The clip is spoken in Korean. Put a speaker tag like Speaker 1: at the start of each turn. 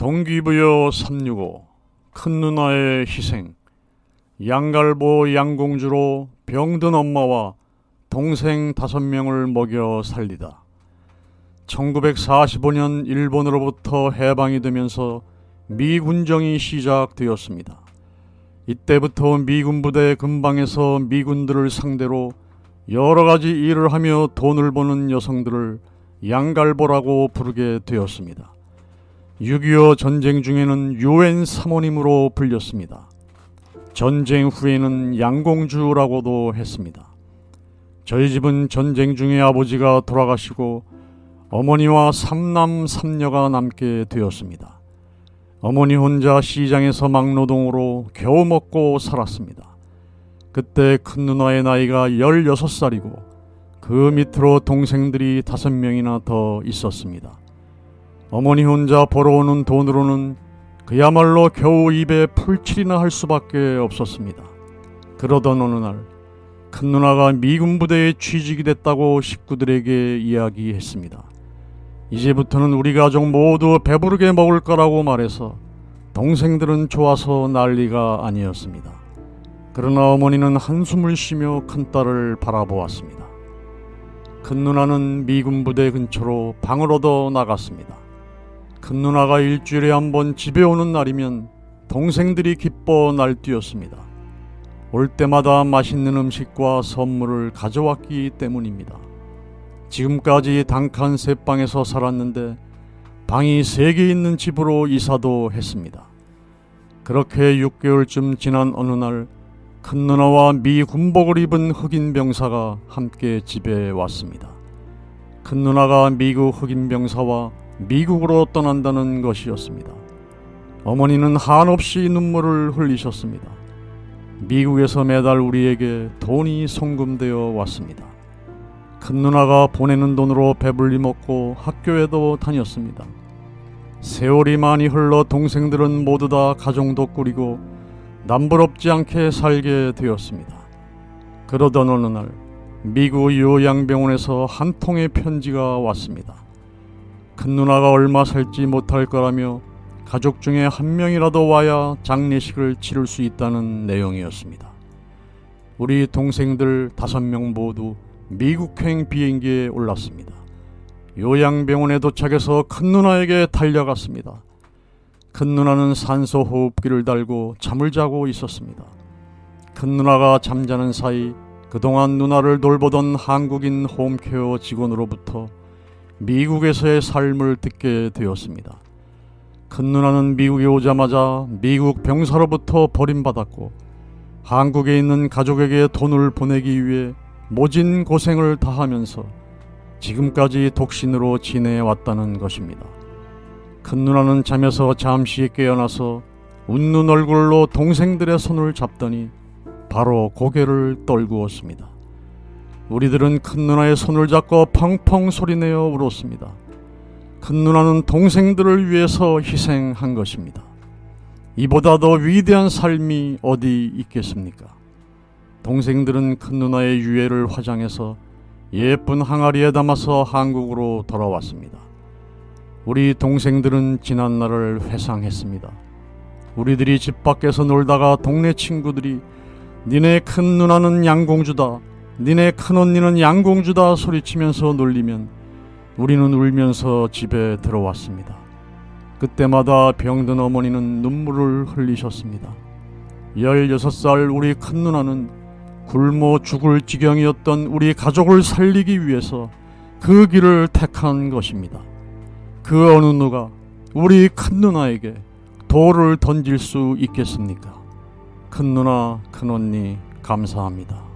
Speaker 1: 동기부여 365 큰 누나의 희생 양갈보 양공주로 병든 엄마와 동생 다섯 명을 먹여 살리다 1945년 일본으로부터 해방이 되면서 미군정이 시작되었습니다. 이때부터 미군 부대 근방에서 미군들을 상대로 여러 가지 일을 하며 돈을 버는 여성들을 양갈보라고 부르게 되었습니다. 6.25 전쟁 중에는 유엔 사모님으로 불렸습니다. 전쟁 후에는 양공주라고도 했습니다. 저희 집은 전쟁 중에 아버지가 돌아가시고 어머니와 삼남 삼녀가 남게 되었습니다. 어머니 혼자 시장에서 막노동으로 겨우 먹고 살았습니다. 그때 큰 누나의 나이가 16살이고 그 밑으로 동생들이 다섯 명이나 더 있었습니다. 어머니 혼자 벌어오는 돈으로는 그야말로 겨우 입에 풀칠이나 할 수밖에 없었습니다. 그러던 어느 날 큰 누나가 미군 부대에 취직이 됐다고 식구들에게 이야기했습니다. 이제부터는 우리 가족 모두 배부르게 먹을 거라고 말해서 동생들은 좋아서 난리가 아니었습니다. 그러나 어머니는 한숨을 쉬며 큰딸을 바라보았습니다. 큰 누나는 미군 부대 근처로 방을 얻어 나갔습니다. 큰 누나가 일주일에 한 번 집에 오는 날이면 동생들이 기뻐 날뛰었습니다. 올 때마다 맛있는 음식과 선물을 가져왔기 때문입니다. 지금까지 단칸 세 방에서 살았는데 방이 세 개 있는 집으로 이사도 했습니다. 그렇게 6개월쯤 지난 어느 날 큰 누나와 미 군복을 입은 흑인 병사가 함께 집에 왔습니다. 큰 누나가 미국 흑인 병사와 미국으로 떠난다는 것이었습니다. 어머니는 한없이 눈물을 흘리셨습니다. 미국에서 매달 우리에게 돈이 송금되어 왔습니다. 큰 누나가 보내는 돈으로 배불리 먹고 학교에도 다녔습니다. 세월이 많이 흘러 동생들은 모두 다 가정도 꾸리고 남부럽지 않게 살게 되었습니다. 그러던 어느 날 미국 요양병원에서 한 통의 편지가 왔습니다. 큰 누나가 얼마 살지 못할 거라며 가족 중에 한 명이라도 와야 장례식을 치를 수 있다는 내용이었습니다. 우리 동생들 다섯 명 모두 미국행 비행기에 올랐습니다. 요양병원에 도착해서 큰 누나에게 달려갔습니다. 큰 누나는 산소 호흡기를 달고 잠을 자고 있었습니다. 큰 누나가 잠자는 사이 그동안 누나를 돌보던 한국인 홈케어 직원으로부터 미국에서의 삶을 듣게 되었습니다. 큰 누나는 미국에 오자마자 미국 병사로부터 버림받았고 한국에 있는 가족에게 돈을 보내기 위해 모진 고생을 다하면서 지금까지 독신으로 지내왔다는 것입니다. 큰 누나는 잠에서 잠시 깨어나서 웃는 얼굴로 동생들의 손을 잡더니 바로 고개를 떨구었습니다. 우리들은 큰 누나의 손을 잡고 펑펑 소리내어 울었습니다. 큰 누나는 동생들을 위해서 희생한 것입니다. 이보다 더 위대한 삶이 어디 있겠습니까? 동생들은 큰 누나의 유해를 화장해서 예쁜 항아리에 담아서 한국으로 돌아왔습니다. 우리 동생들은 지난 날을 회상했습니다. 우리들이 집 밖에서 놀다가 동네 친구들이 니네 큰 누나는 양공주다. 니네 큰 언니는 양공주다 소리치면서 놀리면 우리는 울면서 집에 들어왔습니다. 그때마다 병든 어머니는 눈물을 흘리셨습니다. 16살 우리 큰 누나는 굶어 죽을 지경이었던 우리 가족을 살리기 위해서 그 길을 택한 것입니다. 그 어느 누가 우리 큰 누나에게 돌을 던질 수 있겠습니까? 큰 누나, 큰 언니, 감사합니다.